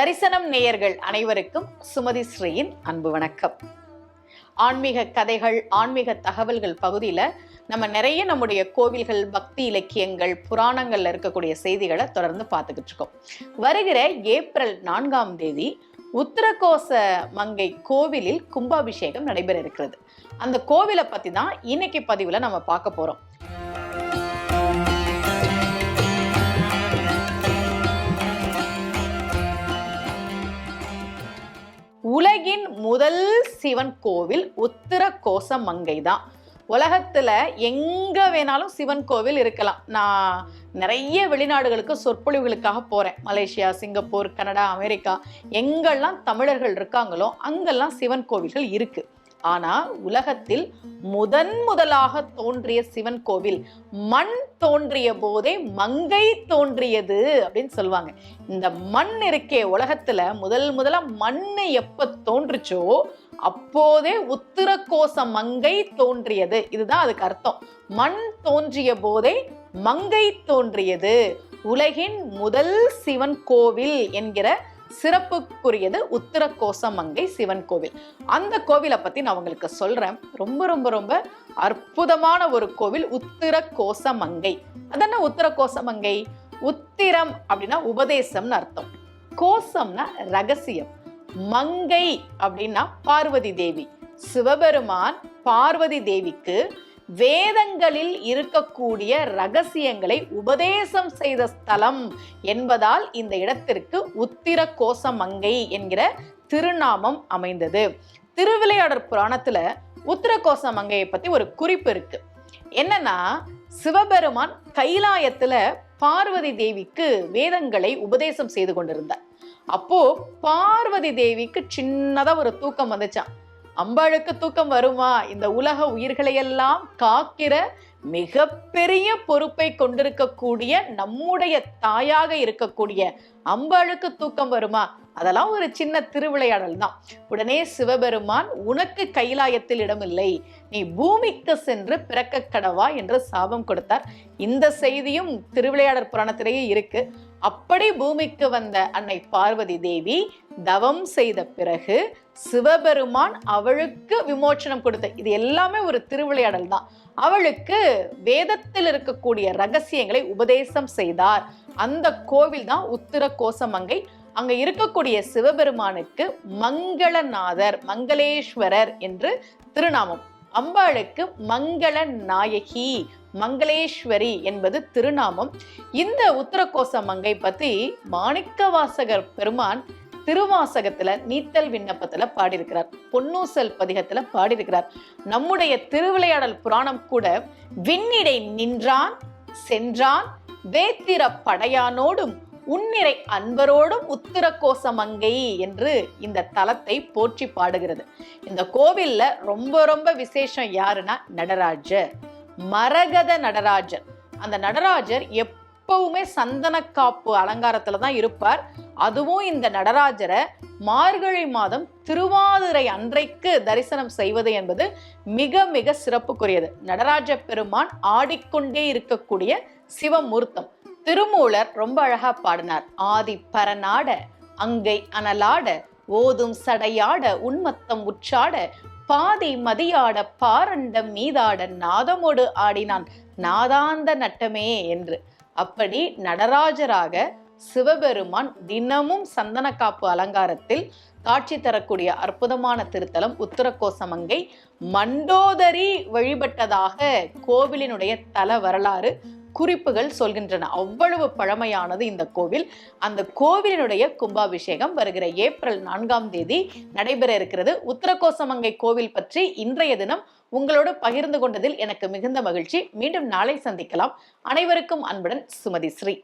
தரிசனம் நேயர்கள் அனைவருக்கும் சுமதி ஸ்ரீயின் அன்பு வணக்கம். ஆன்மீக கதைகள் ஆன்மீக தகவல்கள் பகுதியில் நம்ம நிறைய நம்முடைய கோவில்கள் பக்தி இலக்கியங்கள் புராணங்கள்ல இருக்கக்கூடிய செய்திகளை தொடர்ந்து பார்த்துக்கிட்டு இருக்கோம். வருகிற ஏப்ரல் நான்காம் தேதி உத்தரகோச மங்கை கோவிலில் கும்பாபிஷேகம் நடைபெற இருக்கிறது. அந்த கோவிலை பத்தி தான் இன்னைக்கு பதிவுல நம்ம பார்க்க போறோம். உலகின் முதல் சிவன் கோவில் உத்தர கோசமங்கை தான் உலகத்துல எங்க வேணாலும் சிவன் கோவில் இருக்கலாம். நான் நிறைய வெளிநாடுகளுக்கு சொற்பொழிவுகளுக்காக போறேன். Malaysia Singapore Canada America. எங்கெல்லாம் தமிழர்கள் இருக்காங்களோ அங்கெல்லாம் சிவன் கோவில்கள் இருக்குது ஆனா உலகத்தில் முதன் முதலாக தோன்றிய சிவன் கோவில் மண் தோன்றிய போதே மங்கை தோன்றியது அப்படின்னு சொல்லுவாங்க. இந்த மண் இருக்கே உலகத்துல முதல் முதலா மண்ணு எப்ப தோன்றுச்சோ அப்போதே உத்திரகோச மங்கை தோன்றியது. இதுதான் அதுக்கு அர்த்தம். மண் தோன்றிய போதே மங்கை தோன்றியது. உலகின் முதல் சிவன் கோவில் என்கிற சிறப்புக்குரியது உத்திர கோசமங்கை சிவன் கோவில். அந்த கோவிலை பத்தி நான் உங்களுக்கு சொல்றேன். ரொம்ப ரொம்ப ரொம்ப அற்புதமான ஒரு கோவில் உத்திர கோசமங்கை அதென்ன உத்திர கோசமங்கை உத்திரம் அப்படின்னா உபதேசம்னு அர்த்தம். கோசம்னா ரகசியம். மங்கை அப்படின்னா பார்வதி தேவி. சிவபெருமான் பார்வதி தேவிக்கு வேதங்களில் இருக்கக்கூடிய ரகசியங்களை உபதேசம் செய்த ஸ்தலம் என்பதால் இந்த இடத்திற்கு உத்திர கோசமங்கை என்கிற திருநாமம் அமைந்தது. திருவிளையாடற் புராணத்துல உத்திர கோசமங்கையை பத்தி ஒரு குறிப்பு இருக்கு. என்னன்னா சிவபெருமான் கைலாயத்துல பார்வதி தேவிக்கு வேதங்களை உபதேசம் செய்து கொண்டிருந்தார். அப்போ பார்வதி தேவிக்கு சின்னதா ஒரு தூக்கம் வந்துச்சான் அம்பாளுக்கு தூக்கம் வருமா? இந்த உலக உயிர்களை எல்லாம் காக்கிற மிகப்பெரிய பொறுப்பை கொண்டிருக்கக்கூடிய நம்முடைய தாயாக இருக்கக்கூடிய அம்பாளுக்கு தூக்கம் வருமா? அதெல்லாம் ஒரு சின்ன திருவிளையாடல் தான் உடனே சிவபெருமான் உனக்கு கைலாயத்தில் இடமில்லை. நீ பூமிக்கு சென்று பிறக்க கடவா என்று சாபம் கொடுத்தார். இந்த செய்தியும் திருவிளையாடற் புராணத்திலேயே இருக்கு. அப்படி பூமிக்கு வந்த அன்னை பார்வதி தேவி தவம் செய்த பிறகு சிவபெருமான் அவளுக்கு விமோச்சனம் கொடுத்த இது எல்லாமே ஒரு திருவிளையாடல் தான் அவளுக்கு வேதத்தில் இருக்கக்கூடிய ரகசியங்களை உபதேசம் செய்தார். அந்த கோவில் தான் உத்திர கோசமங்கை அங்க இருக்கக்கூடிய சிவபெருமானுக்கு மங்களநாதர் மங்களேஸ்வரர் என்று திருநாமம். அம்பாளுக்கு மங்கள நாயகி மங்களேஸ்வரி என்பது திருநாமம். இந்த உத்தரகோச மங்கை பத்தி மாணிக்க வாசகர் பெருமான் திருவாசகத்துல நீத்தல் விண்ணப்பத்துல பாடியிருக்கிறார். பொன்னூசல் பதிகத்துல பாடியிருக்கிறார். நம்முடைய திருவிளையாடல் புராணம் கூட விண்ணிடை நின்றான் சென்றான் வேத்திர படையானோடும் உன்னிறை அன்பரோடும் உத்திர கோசமங்கை என்று இந்த தலத்தை போற்றி பாடுகிறது. இந்த கோவில்ல ரொம்ப ரொம்ப விசேஷம் யாருன்னா நடராஜர். மரகத நடராஜர். அந்த நடராஜர் எப்பவுமே சந்தனக்காப்பு அலங்காரத்துல தான் இருப்பார். அதுவும் இந்த நடராஜரை மார்கழி மாதம் திருவாதிரை அன்றைக்கு தரிசனம் செய்வது என்பது மிக மிக சிறப்புக்குரியது. நடராஜ பெருமான் ஆடிக்கொண்டே இருக்கக்கூடிய சிவமூர்த்தம். திருமூலர் ரொம்ப அழகா பாடினார். ஆதி பரநாட அங்கை அனலாட ஓதும் சடையாட உன்மத்தம் உற்றாட பாதி மதியாட பாரண்டம் மீதாட நாதமோடு ஆடினான். நாதாந்த நட்டமே என்று. அப்படி நடராஜராக சிவபெருமான் தினமும் சந்தனக்காப்பு அலங்காரத்தில் காட்சி தரக்கூடிய அற்புதமான திருத்தலம் உத்தரகோசமங்கை மண்டோதரி வழிபட்டதாக கோவிலினுடைய தல வரலாறு குறிப்புகள் சொல்கின்றன. அவ்வளவு பழமையானது இந்த கோவில். அந்த கோவிலினுடைய கும்பாபிஷேகம் வருகிற ஏப்ரல் நான்காம் தேதி நடைபெற இருக்கிறது. உத்தரகோசமங்கை கோவில் பற்றி இன்றைய தினம் உங்களோடு பகிர்ந்து கொண்டதில் எனக்கு மிகுந்த மகிழ்ச்சி. மீண்டும் நாளை சந்திக்கலாம். அனைவருக்கும் அன்புடன் சுமதி ஸ்ரீ.